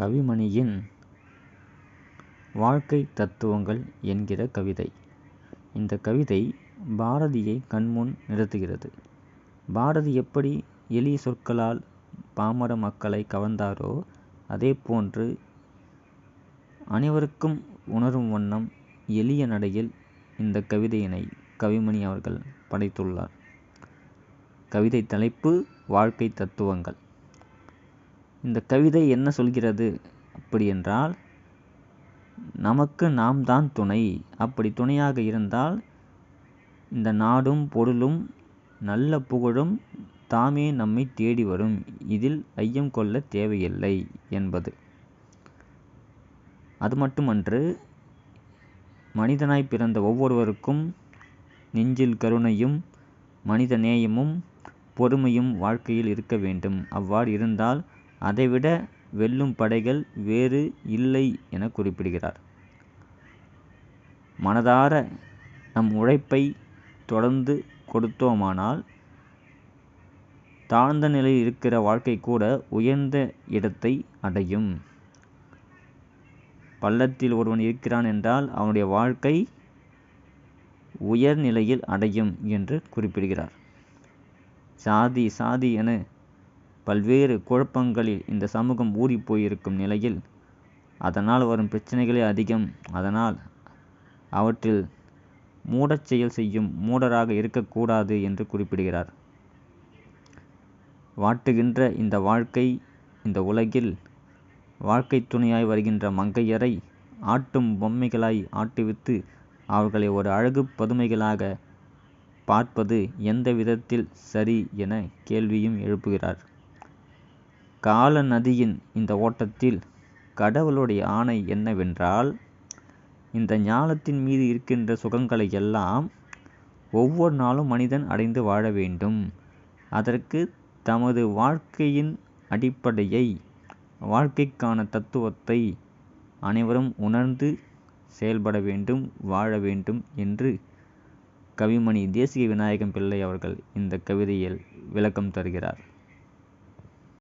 கவிமணியின் வாழ்க்கை தத்துவங்கள் என்கிற கவிதை. இந்த கவிதை பாரதியை கண்முன் நிறுத்துகிறது. பாரதி எப்படி எளிய சொற்களால் பாமர மக்களை கவர்ந்தாரோ அதே போன்று அனைவருக்கும் உணரும் வண்ணம் எளிய நடையில் இந்த கவிதையினை கவிமணி அவர்கள் படைத்துள்ளார். கவிதை தலைப்பு வாழ்க்கை தத்துவங்கள். இந்த கவிதை என்ன சொல்கிறது அப்படி என்றால் நமக்கு நாம் தான் துணை. அப்படி துணையாக இருந்தால் இந்த நாடும் பொருளும் நல்ல புகழும் தாமே நம்மை தேடி வரும். இதில் ஐயம் கொள்ள தேவையில்லை என்பது. அது மட்டுமன்று மனிதனாய் பிறந்த ஒவ்வொருவருக்கும் நெஞ்சில் கருணையும் மனித நேயமும் பொறுமையும் வாழ்க்கையில் இருக்க வேண்டும். அவ்வாறு இருந்தால் அதைவிட வெல்லும் படைகள் வேறு இல்லை என குறிப்பிடுகிறார். மனதார நம் உழைப்பை தொடர்ந்து கொடுத்தோமானால் தாழ்ந்த நிலையில் இருக்கிற வாழ்க்கை கூட உயர்ந்த இடத்தை அடையும். பள்ளத்தில் ஒருவன் இருக்கிறான் என்றால் அவனுடைய வாழ்க்கை உயர்நிலையில் அடையும் என்று குறிப்பிடுகிறார். சாதி சாதி என பல்வேறு குழப்பங்களில் இந்த சமூகம் ஊறி போயிருக்கும் நிலையில் அதனால் வரும் பிரச்சனைகளே அதிகம். அதனால் அவற்றில் மூடச் செயல் செய்யும் மூடராக இருக்கக்கூடாது என்று குறிப்பிடுகிறார். வாட்டுகின்ற இந்த வாழ்க்கை இந்த உலகில் வாழ்க்கை துணையாய் வருகின்ற மங்கையரை ஆட்டும் பொம்மைகளாய் ஆட்டுவித்து அவர்களை ஒரு அழகு பதுமைகளாக பார்ப்பது எந்த விதத்தில் சரி என கேள்வியும் எழுப்புகிறார். கால நதியின் இந்த ஓட்டத்தில் கடவுளுடைய ஆணை என்னவென்றால் இந்த ஞானத்தின் மீது இருக்கின்ற சுகங்களை எல்லாம் ஒவ்வொரு நாளும் மனிதன் அடைந்து வாழ வேண்டும். அதற்கு தமது வாழ்க்கையின் அடிப்படையை வாழ்க்கைக்கான தத்துவத்தை அனைவரும் உணர்ந்து செயல்பட வேண்டும் வாழ வேண்டும் என்று கவிமணி தேசிய விநாயகம் பிள்ளை அவர்கள் இந்த கவிதையில் விளக்கம் தருகிறார்.